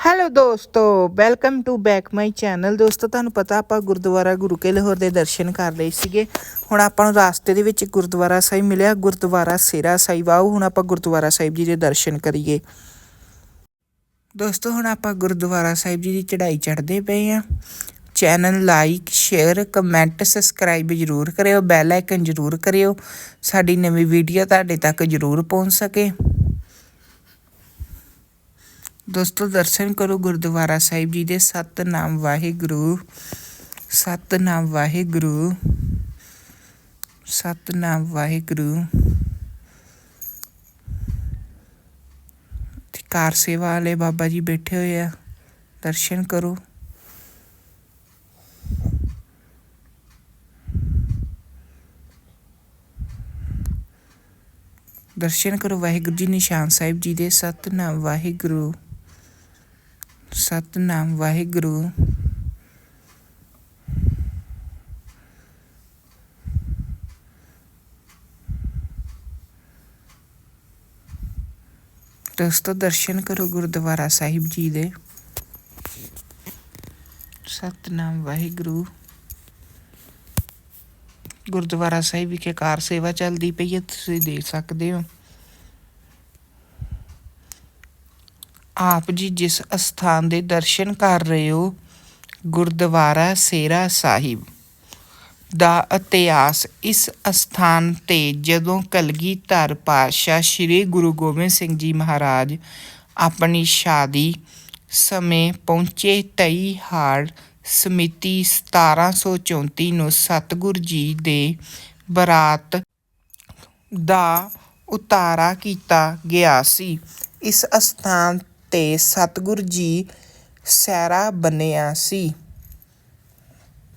Hello ਦੋਸਤੋ welcome to back my channel ਦੋਸਤੋ, ਤੁਹਾਨੂੰ ਪਤਾ ਆਪਾਂ ਗੁਰਦੁਆਰਾ ਗੁਰੂ ਕੇ ਲਾਹੌਰ ਦੇ ਦਰਸ਼ਨ ਕਰ ਲਏ ਸੀਗੇ। ਹੁਣ ਆਪਾਂ ਨੂੰ ਰਾਸਤੇ ਦੇ ਵਿੱਚ ਗੁਰਦੁਆਰਾ ਸਾਹਿਬ ਮਿਲਿਆ, ਗੁਰਦੁਆਰਾ ਸੇਰਾ ਸਾਹਿਬ। ਆਓ, ਹੁਣ ਆਪਾਂ ਗੁਰਦੁਆਰਾ ਸਾਹਿਬ ਜੀ ਦੇ ਦਰਸ਼ਨ ਕਰੀਏ। ਦੋਸਤੋ, ਹੁਣ ਆਪਾਂ ਗੁਰਦੁਆਰਾ ਸਾਹਿਬ ਜੀ ਦੀ ਚੜ੍ਹਾਈ ਚੜ੍ਹਦੇ ਪਏ ਆ। Channel like share comment subscribe ਜ਼ਰੂਰ ਕਰਿਓ ਬੈਲ ਆਈਕਨ ਜ਼ਰੂਰ ਕਰਿਓ। ਸਾਡੀ ਨਵੀਂ ਵੀਡੀਓ ਤੁਹਾਡੇ ਤੱਕ ਜ਼ਰੂਰ ਪਹੁੰਚ ਸਕੇ। ਦੋਸਤੋ, ਦਰਸ਼ਨ ਕਰੋ ਗੁਰਦੁਆਰਾ ਸਾਹਿਬ ਜੀ ਦੇ ਸਤਨਾਮ ਵਾਹਿਗੁਰੂ ਸਤਨਾਮ ਵਾਹਿਗੁਰੂ ਸਤਨਾਮ ਵਾਹਿਗੁਰੂ। ਤੇ ਕਾਰ ਸੇਵਾ ਵਾਲੇ ਬਾਬਾ ਜੀ ਬੈਠੇ ਹੋਏ ਆ, ਦਰਸ਼ਨ ਕਰੋ। ਦਰਸ਼ਨ ਕਰੋ ਵਾਹਿਗੁਰੂ ਜੀ ਨਿਸ਼ਾਨ ਸਾਹਿਬ ਜੀ ਦੇ ਸਤਨਾਮ ਵਾਹਿਗੁਰੂ। ਸਤਨਾਮ ਵਾਹਿਗੁਰੂ ਦੋਸਤੋ ਦਰਸ਼ਨ ਕਰੋ ਗੁਰਦੁਆਰਾ ਸਾਹਿਬ ਜੀ ਦੇ ਸਤਨਾਮ ਵਾਹਿਗੁਰੂ ਗੁਰਦੁਆਰਾ ਸਾਹਿਬ ਵਿਖੇ ਕਾਰ ਸੇਵਾ ਚੱਲਦੀ ਪਈ ਹੈ ਤੁਸੀਂ ਦੇਖ ਸਕਦੇ ਹੋ ਆਪ ਜੀ ਜਿਸ ਅਸਥਾਨ ਦੇ ਦਰਸ਼ਨ ਕਰ ਰਹੇ ਹੋ, ਗੁਰਦੁਆਰਾ ਸੇਰਾ ਸਾਹਿਬ ਦਾ ਇਤਿਹਾਸ ਇਸ ਅਸਥਾਨ ਤੇ ਜਦੋਂ ਕਲਗੀਧਰ ਪਾਤਸ਼ਾਹ ਸ੍ਰੀ ਗੁਰੂ ਗੋਬਿੰਦ ਸਿੰਘ ਜੀ ਮਹਾਰਾਜ ਆਪਣੀ ਸ਼ਾਦੀ ਸਮੇਂ ਪਹੁੰਚੇ ਤਈ ਹਾੜ ਸਮਿਤੀ 1734 ਨੂੰ ਸਤਿਗੁਰ ਜੀ ਦੇ ਬਰਾਤ ਦਾ ਉਤਾਰਾ ਕੀਤਾ ਗਿਆ ਸੀ। ਇਸ ਅਸਥਾਨ ਤੇ ਸਤਿਗੁਰ ਜੀ ਸੈਰਾ ਬਣਿਆ ਸੀ।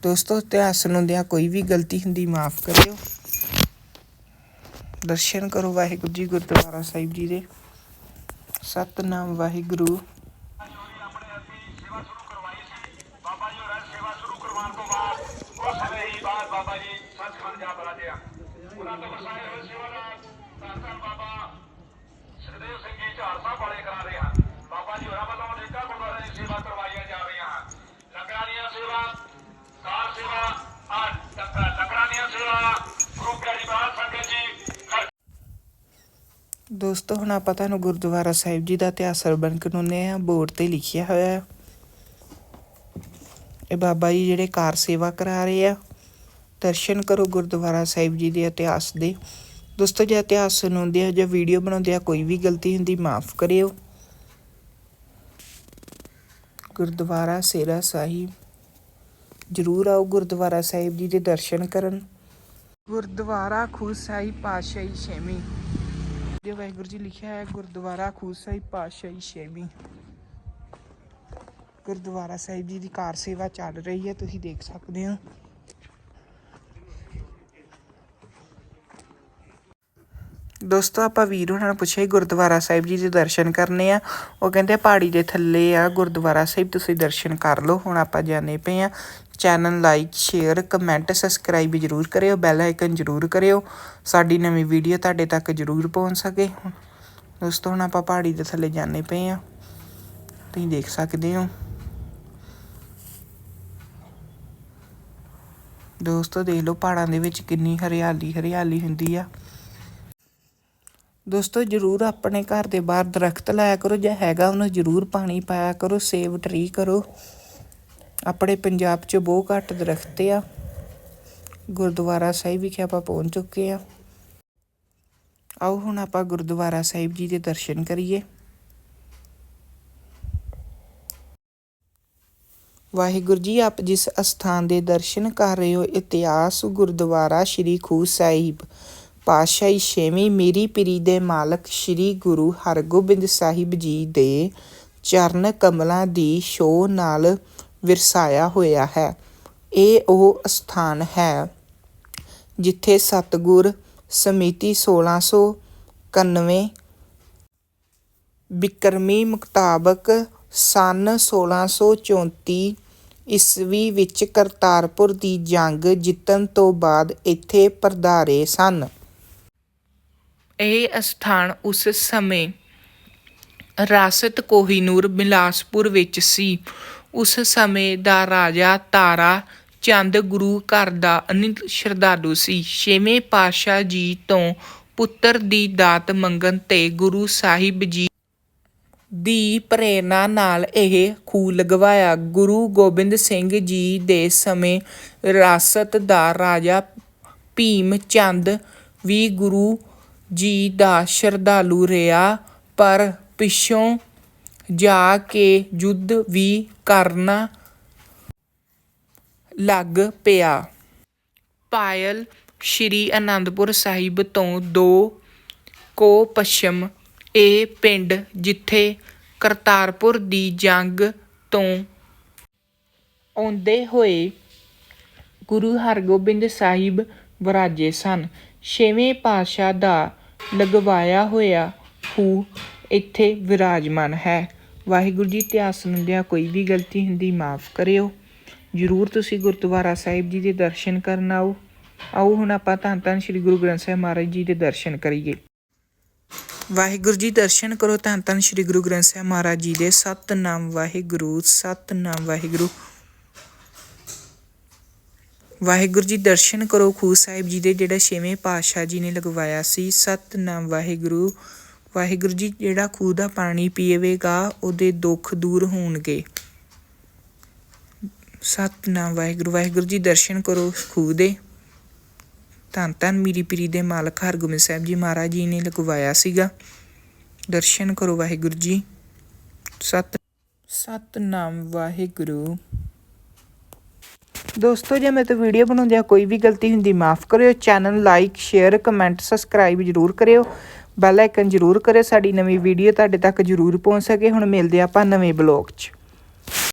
ਦੋਸਤੋ, ਇਤਿਹਾਸ ਨੂੰ ਦਿਆਂ ਕੋਈ ਵੀ ਗਲਤੀ ਹੁੰਦੀ, ਮਾਫ ਕਰਿਓ। ਦਰਸ਼ਨ ਕਰੋ ਵਾਹਿਗੁਰੂ ਜੀ, ਗੁਰਦੁਆਰਾ ਸਾਹਿਬ ਜੀ ਦੇ। ਸਤਨਾਮ ਵਾਹਿਗੁਰੂ। ਬਾਬਾ ਜੀ ਹੋਰਾਂ ਸੇਵਾ ਸ਼ੁਰੂ ਕਰਵਾਉਣ ਉਹਨਾਂ ਤੋਂ ਵਸਾਏ ਹੋਏ ਸੇਵਾਦਾਰ ਧੰਨ ਧੰਨ ਬਾਬਾ ਸੁਖਦੇਵ ਸਿੰਘ ਜੀ ਝਾੜ ਸਾਹਿਬ ਵਾਲੇ ਕਰਾ ਰਹੇ ਹਨ ਬਾਬਾ ਜੀ ਹੋਰਾਂ ਵੱਲੋਂ ਅਨੇਕਾਂ ਗੁਰਦੁਆਰਿਆਂ ਦੀ ਸੇਵਾ ਕਰਵਾਈਆਂ ਜਾ ਰਹੀਆਂ ਹਨ ਲੰਗਰਾਂ ਦੀਆਂ ਸੇਵਾ ਕਾਰ ਸੇਵਾ ਆ ਲੰਗਰਾਂ ਦੀਆਂ ਸੇਵਾ ਗੁਰੂ ਪਿਆਰੀ ਬਾਦ ਸੰਗਤ ਜੀ ਹਰ ਦੋਸਤੋ, ਹੁਣ ਆਪਾਂ ਤੁਹਾਨੂੰ ਗੁਰਦੁਆਰਾ ਸਾਹਿਬ ਜੀ ਦਾ ਇਤਿਹਾਸ ਸਰਬਨ ਕਾਨੂੰਨੇ ਆ, ਬੋਰਡ ਤੇ ਲਿਖਿਆ ਹੋਇਆ ਹੈ। ਇਹ ਬਾਬਾ ਜੀ ਜਿਹੜੇ ਕਾਰ ਸੇਵਾ ਕਰਾ ਰਹੇ ਆ, ਦਰਸ਼ਨ ਕਰੋ ਗੁਰਦੁਆਰਾ ਸਾਹਿਬ ਜੀ ਦੇ ਇਤਿਹਾਸ ਦੇ। ਦੋਸਤੋ, ਜੇ ਇਤਿਹਾਸ ਸੁਣਾਉਂਦੇ ਆ ਜਾਂ ਵੀਡੀਓ ਬਣਾਉਂਦੇ ਆ ਕੋਈ ਵੀ ਗਲਤੀ ਹੁੰਦੀ, ਮਾਫ ਕਰਿਓ। ਗੁਰਦੁਆਰਾ ਸੇਰਾ ਸਾਹਿਬ, ਜਰੂਰ ਆਓ ਗੁਰਦੁਆਰਾ ਸਾਹਿਬ ਜੀ ਦੇ ਦਰਸ਼ਨ ਕਰਨ। ਗੁਰਦੁਆਰਾ ਖੂਸਾਈ ਪਾਸ਼ਾਹੀ ਛੇਵੀਂ ਜੇ ਵਾਹਿਗੁਰੂ ਜੀ ਲਿਖਿਆ ਹੈ, ਗੁਰਦੁਆਰਾ ਖੂਸਾਈ ਪਾਤਸ਼ਾਹੀ ਛੇਵੀਂ। ਗੁਰਦੁਆਰਾ ਸਾਹਿਬ ਜੀ ਦੀ ਕਾਰ ਸੇਵਾ ਚੱਲ ਰਹੀ ਹੈ, ਤੁਸੀਂ ਦੇਖ ਸਕਦੇ ਹੋ। ਦੋਸਤੋ, ਆਪਾਂ ਵੀਰ ਉਹਨਾਂ ਨੂੰ ਪੁੱਛਿਆ ਗੁਰਦੁਆਰਾ ਸਾਹਿਬ ਜੀ ਦੇ ਦਰਸ਼ਨ ਕਰਨੇ ਆ। ਉਹ ਕਹਿੰਦੇ ਪਹਾੜੀ ਦੇ ਥੱਲੇ ਆ, ਗੁਰਦੁਆਰਾ ਸਾਹਿਬ, ਤੁਸੀਂ ਦਰਸ਼ਨ ਕਰ ਲਓ। ਹੁਣ ਆਪਾਂ ਜਾਣੇ ਪਏ ਆ। Channel like, share, comment, subscribe ਜ਼ਰੂਰ ਕਰਿਓ, ਬੈਲ ਆਈਕਨ ਜ਼ਰੂਰ ਕਰਿਓ। ਸਾਡੀ ਨਵੀਂ ਵੀਡੀਓ ਤੁਹਾਡੇ ਤੱਕ ਜ਼ਰੂਰ ਪਹੁੰਚ ਸਕੇ। ਦੋਸਤੋ, ਹੁਣ ਆਪਾਂ ਪਹਾੜੀ ਦੇ ਥੱਲੇ ਜਾਣੇ ਪਏ ਆ। ਤੁਸੀਂ ਦੇਖ ਸਕਦੇ ਹੋ। ਦੋਸਤੋ, ਦੇਖ ਲਓ ਪਹਾੜਾਂ ਦੇ ਵਿੱਚ ਕਿੰਨੀ ਹਰਿਆਲੀ ਹਰਿਆਲੀ ਹੁੰਦੀ ਆ। ਦੋਸਤੋ, ਜਰੂਰ ਆਪਣੇ ਘਰ ਦੇ ਬਾਹਰ ਦਰਖਤ ਲਾਇਆ ਕਰੋ, ਜੇ ਹੈਗਾ ਉਹਨੂੰ ਜਰੂਰ ਪਾਣੀ ਪਾਇਆ ਕਰੋ ਸੇਵ ਟਰੀ ਕਰੋ। ਆਪਣੇ ਪੰਜਾਬ 'ਚ ਬਹੁਤ ਘੱਟ ਦਰਖਤ ਆ। ਗੁਰਦੁਆਰਾ ਸਾਹਿਬ ਵਿਖੇ ਆਪਾਂ ਪਹੁੰਚ ਚੁੱਕੇ ਆ। ਆਓ, ਹੁਣ ਆਪਾਂ ਗੁਰਦੁਆਰਾ ਸਾਹਿਬ ਜੀ ਦੇ ਦਰਸ਼ਨ ਕਰੀਏ। ਵਾਹਿਗੁਰੂ ਜੀ, ਆਪ ਜਿਸ ਅਸਥਾਨ ਦੇ ਦਰਸ਼ਨ ਕਰ ਰਹੇ ਹੋ, ਇਤਿਹਾਸ ਗੁਰਦੁਆਰਾ ਸ਼੍ਰੀ ਖੂ ਸਾਹਿਬ। ਪਾਤਸ਼ਾਹੀ ਛੇਵੀਂ ਮੀਰੀ ਪੀਰੀ ਦੇ ਮਾਲਕ ਸ਼੍ਰੀ ਗੁਰੂ ਹਰਗੋਬਿੰਦ ਸਾਹਿਬ ਜੀ ਦੇ ਚਰਨ ਕਮਲਾਂ ਦੀ ਸ਼ੋਅ ਨਾਲ ਵਿਰਸਾਇਆ ਹੋਇਆ ਹੈ। ਇਹ ਉਹ ਸਥਾਨ ਹੈ ਜਿੱਥੇ ਸਤਗੁਰ ਸਮਿਤੀ 1691 ਬਿਕਰਮੀ ਮੁਤਾਬਕ ਸਨ 1634 ਈਸਵੀ ਵਿੱਚ ਕਰਤਾਰਪੁਰ ਦੀ ਜੰਗ ਜਿੱਤਣ ਤੋਂ ਬਾਅਦ ਇੱਥੇ ਪਰਦਾਰੇ ਸਨ। ਇਹ ਅਸਥਾਨ ਉਸ ਸਮੇਂ ਰਾਸਤ ਕੋਹੀਨੂਰ ਬਿਲਾਸਪੁਰ ਵਿੱਚ ਸੀ। ਉਸ ਸਮੇਂ ਦਾ ਰਾਜਾ ਤਾਰਾ ਚੰਦ ਗੁਰੂ ਘਰ ਦਾ ਅਨਿਲ ਸ਼ਰਧਾਲੂ ਸੀ। ਛੇਵੇਂ ਪਾਤਸ਼ਾਹ ਜੀ ਤੋਂ ਪੁੱਤਰ ਦੀ ਦਾਤ ਮੰਗਣ ਤੇ ਗੁਰੂ ਸਾਹਿਬ ਜੀ ਦੀ ਪ੍ਰੇਰਣਾ ਨਾਲ ਇਹ ਖੂਹ ਲਗਵਾਇਆ। ਗੁਰੂ ਗੋਬਿੰਦ ਸਿੰਘ ਜੀ ਦੇ ਸਮੇਂ ਰਾਸਤ ਦਾ ਰਾਜਾ ਭੀਮ ਚੰਦ ਵੀ ਗੁਰੂ ਜੀ ਦਾ ਸ਼ਰਧਾਲੂ ਰਿਹਾ, ਪਰ ਪਿੱਛੋਂ ਜਾ ਕੇ ਯੁੱਧ ਵੀ ਕਰਨਾ ਲੱਗ ਪਿਆ। ਪਾਇਲ ਸ਼੍ਰੀ ਅਨੰਦਪੁਰ ਸਾਹਿਬ ਤੋਂ ਦੋ ਕੋ ਪੱਛਮ, ਇਹ ਪਿੰਡ ਜਿੱਥੇ ਕਰਤਾਰਪੁਰ ਦੀ ਜੰਗ ਤੋਂ ਆਉਂਦੇ ਹੋਏ ਗੁਰੂ ਹਰਗੋਬਿੰਦ ਸਾਹਿਬ ਵਿਰਾਜੇ ਸਨ। ਛੇਵੇਂ ਪਾਤਸ਼ਾਹ ਦਾ ਲਗਵਾਇਆ ਹੋਇਆ ਖੂਹ ਇੱਥੇ ਵਿਰਾਜਮਾਨ ਹੈ। ਵਾਹਿਗੁਰੂ ਜੀ, ਇਤਿਹਾਸ ਹੁੰਦਿਆਂ ਕੋਈ ਵੀ ਗਲਤੀ ਹੁੰਦੀ ਮਾਫ ਕਰਿਓ। ਜਰੂਰ ਤੁਸੀਂ ਗੁਰਦੁਆਰਾ ਸਾਹਿਬ ਜੀ ਦੇ ਦਰਸ਼ਨ ਕਰਨ ਆਓ। ਆਓ, ਹੁਣ ਆਪਾਂ ਧੰਨ ਧੰਨ ਸ੍ਰੀ ਗੁਰੂ ਗ੍ਰੰਥ ਸਾਹਿਬ ਮਹਾਰਾਜ ਜੀ ਦੇ ਦਰਸ਼ਨ ਕਰੀਏ। ਵਾਹਿਗੁਰੂ ਜੀ, ਦਰਸ਼ਨ ਕਰੋ ਧੰਨ ਧੰਨ ਸ੍ਰੀ ਗੁਰੂ ਗ੍ਰੰਥ ਸਾਹਿਬ ਮਹਾਰਾਜ ਜੀ ਦੇ। ਸਤਨਾਮ ਵਾਹਿਗੁਰੂ ਸਤਨਾਮ ਵਾਹਿਗੁਰੂ। ਵਾਹਿਗੁਰੂ ਜੀ ਦਰਸ਼ਨ ਕਰੋ, ਖੂਹ ਸਾਹਿਬ ਜੀ ਦੇ ਜਿਹੜਾ ਛੇਵੇਂ ਪਾਤਸ਼ਾਹ ਜੀ ਨੇ ਲਗਵਾਇਆ ਸੀ। ਸਤਨਾਮ ਵਾਹਿਗੁਰੂ। ਵਾਹਿਗੁਰੂ ਜੀ ਜਿਹੜਾ ਖੂਹ ਦਾ ਪਾਣੀ ਪੀਵੇਗਾ ਉਹਦੇ ਦੁੱਖ ਦੂਰ ਹੋਣਗੇ। ਸਤਨਾਮ ਵਾਹਿਗੁਰੂ। ਵਾਹਿਗੁਰੂ ਜੀ ਦਰਸ਼ਨ ਕਰੋ ਖੂਹ ਦੇ। ਧੰਨ ਧੰਨ ਮੀਰੀ ਪੀਰੀ ਦੇ ਮਾਲਕ ਹਰਗੋਬਿੰਦ ਸਾਹਿਬ ਜੀ ਮਹਾਰਾਜ ਜੀ ਨੇ ਲਗਵਾਇਆ ਸੀਗਾ। ਦਰਸ਼ਨ ਕਰੋ ਵਾਹਿਗੁਰੂ ਜੀ। ਸਤ ਸਤਨਾਮ ਵਾਹਿਗੁਰੂ। ਦੋਸਤੋ, ਜੇ ਮੈਂ ਤੋਂ ਵੀਡੀਓ ਬਣਾਉਂਦਿਆਂ ਕੋਈ ਵੀ ਗਲਤੀ ਹੁੰਦੀ, ਮਾਫ ਕਰਿਓ। Channel like share comment subscribe ਜਰੂਰ ਕਰਿਓ। ਬੈਲ ਆਈਕਨ ਜਰੂਰ ਕਰਿਓ, ਸਾਡੀ ਨਵੀਂ ਵੀਡੀਓ ਤੁਹਾਡੇ ਤੱਕ ਜਰੂਰ ਪਹੁੰਚ ਸਕੇ। ਹੁਣ ਮਿਲਦੇ ਆਪਾਂ ਨਵੇਂ ਬਲੌਗ 'ਚ।